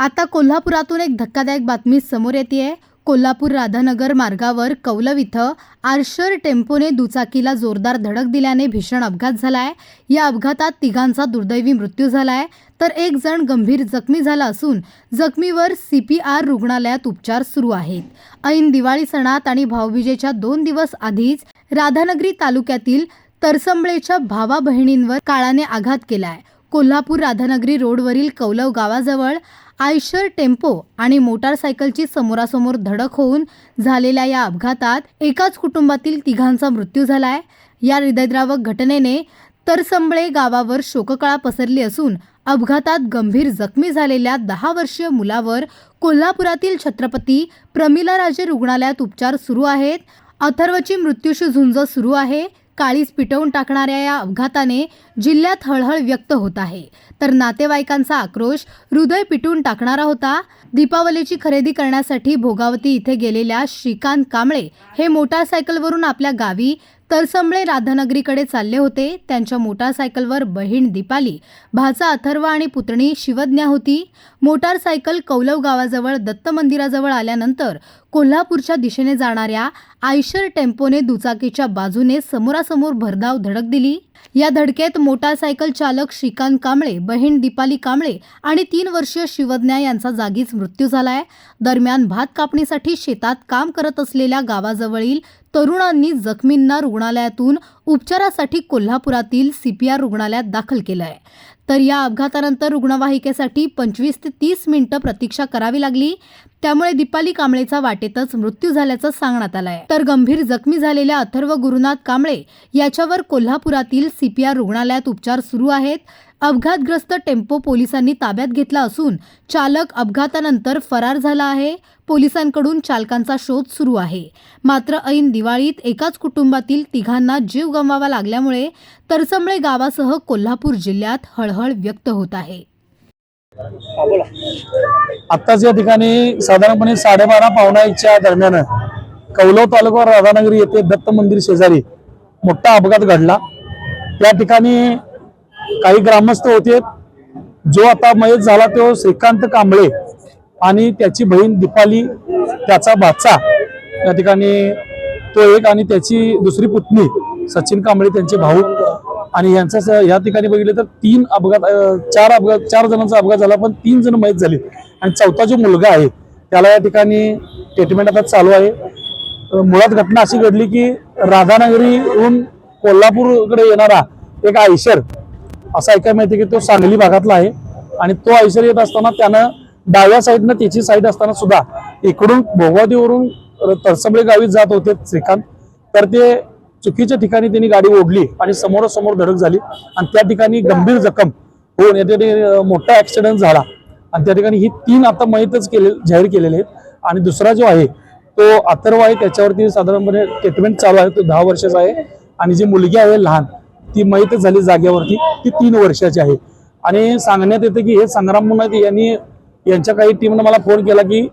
आता कोल्हापुरातून एक धक्कादायक बातमी समोर येते कोल्हापूर राधानगर मार्गावर कौलव इथं आर्शर टेम्पोने दुचाकीला जोरदार धडक दिल्याने भीषण अपघात झाला आहे या अपघातात तिघांचा दुर्दैवी मृत्यू झाला आहे तर एक जण गंभीर जखमी झाला असून जखमीवर सी पी आर रुग्णालयात उपचार सुरू आहेत. ऐन दिवाळी सणात आणि भाऊबीजेच्या दोन दिवस आधीच राधानगरी तालुक्यातील तरसंबळेच्या भावा बहिणींवर काळाने आघात केला आहे कोल्हापूर राधानगरी रोडवरील कौलव गावाजवळ आयशर टेम्पो आणि मोटारसायकलची समोरासमोर धडक होऊन झालेल्या या अपघातात एकाच कुटुंबातील तिघांचा मृत्यू झालाय. या हृदयद्रावक घटनेने तरसंबळे गावावर शोककळा पसरली असून अपघातात गंभीर जखमी झालेल्या दहा वर्षीय मुलावर कोल्हापुरातील छत्रपती प्रमिलाराजे रुग्णालयात उपचार सुरू आहेत. अथर्वची मृत्यूशी झुंज सुरू आहे. काळीच पिटवून टाकणाऱ्या या अपघाताने जिल्ह्यात हळहळ व्यक्त होत आहे. तर नातेवाईकांचा आक्रोश हृदय पिटून टाकणारा होता. दीपावलीची खरेदी करण्यासाठी भोगावती इथे गेलेल्या श्रीकांत कांबळे हे मोटारसायकलवरून आपल्या गावी तरसंबळे राधानगरीकडे चालले होते. त्यांच्या मोटारसायकलवर बहीण दीपाली भाचा अथर्व आणि पुतणी शिवज्ञा होती. मोटारसायकल कौलव गावाजवळ दत्त मंदिराजवळ आल्यानंतर कोल्हापूरच्या दिशेने जाणाऱ्या आयशर टेम्पोने दुचाकीच्या बाजूने समोरासमोर भरधाव धडक दिली. या धडकेत मोटारसायकल चालक श्रीकांत कांबळे बहीण दीपाली कांबळे आणि तीन वर्षीय शिवज्ञा यांचा जागीच मृत्यू झालाय. दरम्यान भात कापणीसाठी शेतात काम करत असलेल्या गावाजवळील तरुणांनी जखमींना रुग्णालयातून उपचारासाठी कोल्हापुरातील सीपीआर रुग्णालयात दाखल केलं आहे तर या अपघातानंतर रुग्णवाहिकेसाठी पंचवीस ते तीस मिनिटं प्रतीक्षा करावी लागली. त्यामुळे दीपाली कांबळेचा वाटेतच मृत्यू झाल्याचं सांगण्यात आलं आहे तर गंभीर जखमी झालेल्या अथर्व गुरुनाथ कांबळे याच्यावर कोल्हापुरातील सीपीआर रुग्णालयात उपचार सुरू आहेत. अपघातग्रस्त टेम्पो पोलिसांनी ताब्यात घेतला असून चालक अपघातानंतर फरार झाला आहे. पोलिसांकडून चालकांचा शोध सुरू आहे. मात्र ऐन दिवाळीत एकाच कुटुंबातील तिघांना जीव गमवावा लागल्यामुळे तरसंबळे गावासह कोल्हापूर जिल्ह्यात हळहळ व्यक्त होत आहे. आत्ताच या ठिकाणी साधारणपणे साडेबारा पावणा एकच्या दरम्यान कौलव तालुका राधानगरी येथे दत्त मंदिर शेजारी मोठा अपघात घडला. या ठिकाणी काही ग्रामस्थ होते. जो आता मयत झाला तो श्रीकांत कांबळे आणि त्याची बहीण दीपाली त्याचा भाचा. या ठिकाणी तो एक आणि त्याची दुसरी पुतणी सचिन कांबळे त्यांचे भाऊ. आणि यांचा स- या ठिकाणी बघितलं तर तीन अपघात चार अपघात चार जणांचा अपघात झाला पण तीन जण मयत झाले आणि चौथा जो मुलगा आहे त्याला या ठिकाणी ट्रीटमेंट आता चालू आहे. मुळात घटना अशी घडली की राधानगरीहून कोल्हापूरकडे येणारा एक आयशर असं ऐकायला माहिती की तो सांगली भागातला आहे. आणि तो आयशर येत असताना त्यानं डाव्या साईडनं त्याची साईड असताना सुद्धा इकडून भोगवतीवरून तरसबळे गावी जात होते श्रीकांत. तर ते चुकीच्या ठिकाणी त्यांनी गाडी ओढली आणि समोरासमोर धडक झाली आणि त्या ठिकाणी गंभीर जखम होऊन या ठिकाणी मोठा ऍक्सिडेंट झाला. आणि त्या ठिकाणी ही तीन आता माहीतच केले जाहीर केलेले आहेत. आणि दुसरा जो आहे तो अथर्व आहे. त्याच्यावरती साधारणपणे ट्रीटमेंट चालू आहे. तो दहा वर्षाचा आहे. आणि जी मुलगी आहे लहान ती माहीतच झाली जागेवरती. ती तीन वर्षाची आहे. आणि सांगण्यात येतं की हे संग्राम म्हणून यांनी यांच्या काही टीमनं मला फोन केला की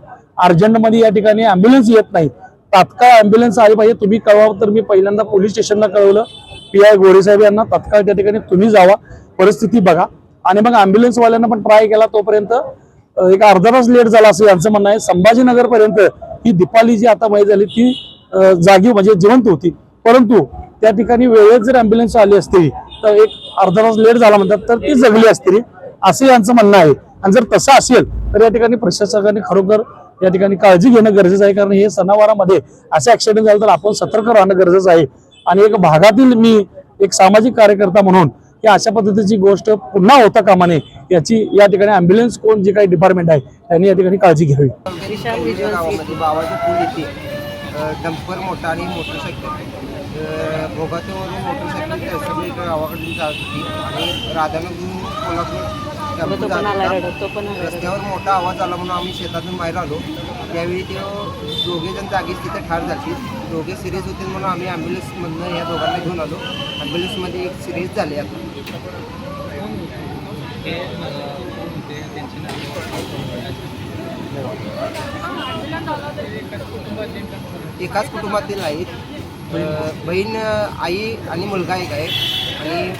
अर्जंटमध्ये या ठिकाणी ॲम्ब्युलन्स येत नाही. तात्काळ अँब्युलन्स आली पाहिजे. तुम्ही कळवा तर मी पहिल्यांदा पोलीस स्टेशनला कळवलं. पी आय गोरेसाहेब यांना तात्काळ त्या ठिकाणी तुम्ही जावा. परिस्थिती बघा. आणि मग अँब्युलन्सवाल्यांना पण ट्राय केला तोपर्यंत एक अर्धा तास लेट झाला असं यांचं म्हणणं आहे. संभाजीनगर पर्यंत ही दीपाली जी आता माहीत झाली ती जागी म्हणजे जिवंत होती. परंतु त्या ठिकाणी वेळेत जर अँब्युलन्स आली असती तर एक अर्धा तास लेट झाला म्हणतात तर ती जगली असती. असं यांचं म्हणणं आहे. आणि जर तसं असेल तर या ठिकाणी प्रशासकाने खरोखर या ठिकाणी काळजी घेणं गरजेचं आहे कारण हे सणावारामध्ये असे ऍक्सिडेंट झाले तर आपण सतर्क राहणं गरजेचं आहे. आणि एक भागातील मी एक सामाजिक कार्यकर्ता म्हणून की अशा पद्धतीची गोष्ट पुन्हा होता कामा नये याची या ठिकाणी अँब्युलन्स कोण जे काही डिपार्टमेंट आहे त्यांनी या ठिकाणी काळजी घ्यावी. डंपर मोठा आणि मोटरसायकल. भोगातीवरून मोटरसायकल गावाकडून जात होती. आणि राधानगरून कोल्हापूर तो पण जात आला. होता. रडत तो पण आला रडत. रस्त्यावर मोठा आवाज आला म्हणून आम्ही शेतातून बाहेर आलो. त्यावेळी ते दोघे जण जागीच तिथे ठार झाले दोघे सिरियस होते म्हणून आम्ही ॲम्ब्युलन्समधनं या दोघांना घेऊन आलो. ॲम्ब्युलन्समध्ये एक सिरियस झाले आता. एकाच कुटुंबातील आहेत. अ, बहीण आई आणि मुलगा एक आहे. आणि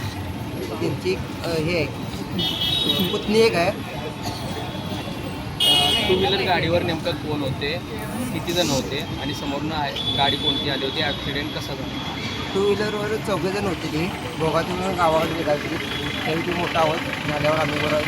त्यांची एक, अ, हे आहे. पुतणी एक आहे. टू व्हीलर गाडीवर नेमकं कोण होते? किती जण होते? आणि समोरनं आहे- गाडी कोणती आली होती? ॲक्सिडेंट कसा झाला? टू व्हीलरवर चौघे जण होते ते. भोगातून गावाकडे निघाले त्यावेळी ते मोठा आवाज झाल्यावर आम्ही बरोबर